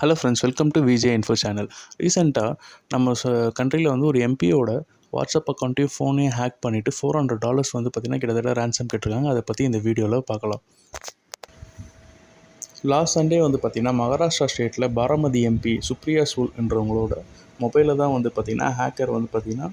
Hello friends welcome to VJ info channel ரீசெண்டாக நம்ம ச கண்ட்ரியில் வந்து ஒரு எம்பியோட வாட்ஸ்அப் அக்கௌண்ட்டையும் ஃபோனையும் ஹேக் பண்ணிவிட்டு ஃபோர் ஹண்ட்ரட் டாலர்ஸ் வந்து பார்த்திங்கன்னா கிட்டத்தட்ட ரேன்சம் கேட்டிருக்காங்க. அதை பற்றி இந்த வீடியோவில் பார்க்கலாம். லாஸ்ட் சண்டே வந்து பார்த்திங்கன்னா மகாராஷ்டிரா ஸ்டேட்டில் பாராமதி எம்பி சுப்ரியா சூல் என்றவங்களோட மொபைலில் தான் வந்து பார்த்திங்கன்னா ஹேக்கர் வந்து பார்த்திங்கன்னா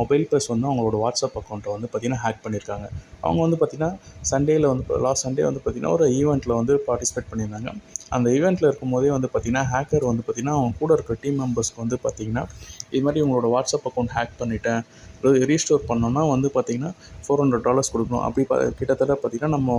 மொபைல் ப்ளஸ் வந்து அவங்களோட வாட்ஸ்அப் அக்கௌண்ட்டை வந்து பார்த்திங்கன்னா ஹேக் பண்ணியிருக்காங்க. அவங்க வந்து பார்த்திங்கன்னா சண்டேயில் வந்து லாஸ்ட் சண்டே வந்து பார்த்திங்கன்னா ஒரு ஈவெண்ட்டில் வந்து பார்ட்டிசிபேட் பண்ணியிருந்தாங்க. அந்த ஈவெண்ட்டில் இருக்கும்போதே வந்து பார்த்திங்கன்னா ஹேக்கர் வந்து பார்த்திங்கன்னா அவங்க கூட இருக்கிற டீம் மெம்பர்ஸ்க்கு வந்து பார்த்திங்கன்னா இது மாதிரி உங்களோட வாட்ஸ்அப் அக்கௌண்ட் ஹேக் பண்ணிட்டேன். ரீஸ்டோர் பண்ணோன்னா வந்து பார்த்திங்கன்னா ஃபோர் ஹண்ட்ரட் டாலர்ஸ் கொடுக்கணும். அப்படி ப கிட்டத்தட்ட பார்த்திங்கன்னா நம்ம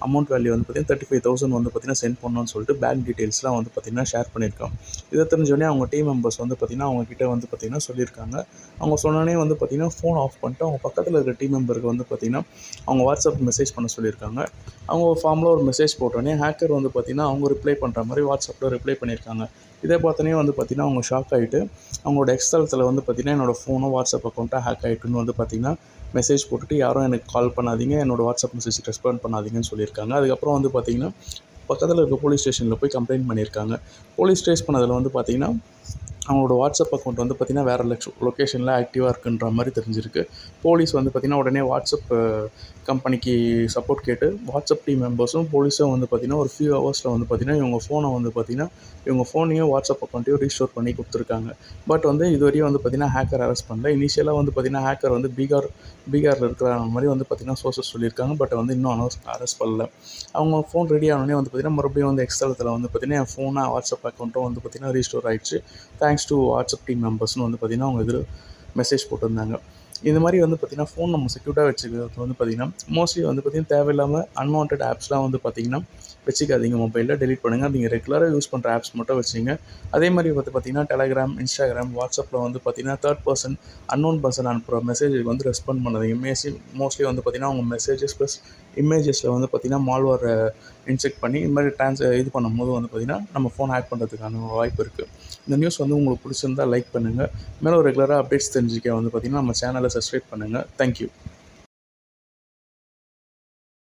அமௌண்ட் வேல்யூ வந்து பார்த்திங்கன்னா தேர்ட்டி ஃபைவ் தௌசண்ட் வந்து பார்த்திங்கன்னா சென்ட் பண்ணணும்னு சொல்லிட்டு பேங்க் டீட்டெயில்ஸ்லாம் வந்து பார்த்திங்கன்னா ஷேர் பண்ணியிருக்கோம் இதை தெரிஞ்சோடனே அவங்க டீம் மெம்பர்ஸ் வந்து பார்த்திங்கன்னா அவங்கக்கிட்ட வந்து பார்த்திங்கன்னா சொல்லியிருக்காங்க அவங்க சொன்னோடனே வந்து பார்த்திங்கன்னா ஃபோன் ஆஃப் பண்ணிட்டு அவங்க பக்கத்தில் இருக்கிற டீம் மெம்பருக்கு வந்து பார்த்திங்கன்னா அவங்க வாட்ஸ்அப் மெசேஜ் பண்ண சொல்லியிருக்காங்க அவங்க ஒரு ஃபார்மில் ஒரு மெசேஜ் போட்டோடனே ஹேக்கர் வந்து பார்த்திங்கன்னா அவங்க ரிப்ளை பண்ணுற மாதிரி வாட்ஸ்அப்பில் ரிப்ளை பண்ணியிருக்காங்க இதை பார்த்தோன்னே வந்து பார்த்திங்கன்னா அவங்க ஷாக் ஆகிட்டு அவங்களோட எக்ஸ்தலத்தில் வந்து பார்த்திங்கன்னா என்னோடய ஃபோனும் வாட்ஸ்அப் அக்கௌண்ட்டாக ஹேக் ஆகிட்டுன்னு வந்து பார்த்திங்கன்னா மெசேஜ் போட்டுட்டு யாரும் எனக்கு கால் பண்ணாதீங்க. என்னோடய வாட்ஸ்அப் மெசேஜ் ரெஸ்பாண்ட் பண்ணாதீங்கன்னு சொல்லியிருக்காங்க. அதுக்கப்புறம் வந்து பார்த்திங்கன்னா பக்கத்தில் இருக்க போலீஸ் ஸ்டேஷனில் போய் கம்ப்ளைண்ட் பண்ணியிருக்காங்க. போலீஸ் ட்ரேஸ் பண்ணதில் வந்து பார்த்திங்கன்னா அவங்களோட வாட்ஸ்அப் அக்கௌண்ட் வந்து பார்த்திங்கன்னா வேறு லொ லொக்கேஷனில் ஆக்டிவாக இருக்குன்ற மாதிரி தெரிஞ்சிருக்கு போலீஸ் வந்து பார்த்திங்கன்னா உடனே வாட்ஸ்அப் கம்பெனிக்கு சப்போர்ட் கேட்டு வாட்ஸ்அப் டீம் மெம்பர்ஸும் போலீஸும் வந்து பார்த்திங்கன்னா ஒரு ஃபியூ ஹவர்ஸில் வந்து பார்த்திங்கன்னா இவங்க ஃபோனை வந்து பார்த்திங்கன்னா இவங்க ஃபோனையும் வாட்ஸ்அப் அக்கௌண்ட்டையும் ரீஸ்டோர் பண்ணி கொடுத்துருக்காங்க பட் வந்து இதுவரையும் வந்து பார்த்திங்கன்னா ஹேக்கர் அரெஸ்ட் பண்ணல இனிஷியலாக வந்து பார்த்திங்கன்னா ஹேக்கர் வந்து பீகார் பீகாரில் இருக்கிற மாதிரி வந்து பார்த்திங்கன்னா சோர்சஸ் சொல்லியிருக்காங்க பட் வந்து இன்னும் அனௌஸ் அரெஸ்ட் பண்ணல அவங்க ஃபோன் ரெடி ஆனோடனே வந்து பார்த்திங்கன்னா மறுபடியும் வந்து எக்ஸ்தலத்தில் வந்து பார்த்திங்கன்னா என் ஃபோனாக வாட்ஸ்அப் அக்கௌண்ட்டும் வந்து பார்த்திங்கன்னா ரீஸ்டோர் ஆகிடுச்சு தேங்க்ஸ் டு வாட்ஸ்அப் டீம் மெம்பர்ஸ்னு வந்து பார்த்திங்கன்னா அவங்க இதில் மெசேஜ் போட்டிருந்தாங்க. இந்த மாதிரி வந்து பார்த்திங்கன்னா ஃபோன் நம்ம செக்யூர்டாக வச்சுக்கிறது வந்து பார்த்திங்கன்னா மோஸ்ட்லி வந்து பார்த்திங்கன்னா தேவையில்லாமல் அன்வான்ட் ஆப்ஸ்லாம் வந்து பார்த்திங்கன்னா வச்சுக்காதீங்க. மொபைலில் டெலிட் பண்ணுங்கள் நீங்கள் ரெகுலராக யூஸ் பண்ணுற ஆப்ஸ் மட்டும் வச்சுங்க. அதே மாதிரி வந்து பார்த்திங்கன்னா டெலகிராம் இன்ஸ்டாகிராம் வாட்ஸ்அப்பில் வந்து பார்த்திங்கன்னா தேர்ட் பர்சன் அன்னோன் பர்சன் அனுப்புகிற மெசேஜுக்கு வந்து ரெஸ்பாண்ட் பண்ணாதீங்க. மேசி மோஸ்ட்லி வந்து பார்த்திங்கன்னா அவங்க மெசேஜஸ் ப்ளஸ் இமேஜஸில் வந்து பார்த்திங்கன்னா மால்வர் இன்செக்ட் பண்ணி இது மாதிரி ட்ரான்ஸ் இது பண்ணும்போது வந்து பார்த்திங்கன்னா நம்ம ஃபோன் ஹேக் பண்ணுறதுக்கான வாய்ப்பு இருக்குது இந்த நியூஸ் வந்து உங்களுக்கு பிடிச்சிருந்தா லைக் பண்ணுங்கள் மேலும் ரெகுலராக அப்டேட்ஸ் தெரிஞ்சுக்க வந்து பார்த்திங்கன்னா நம்ம சேனலை சப்ஸ்கிரைப் பண்ணுங்கள் தேங்க்யூ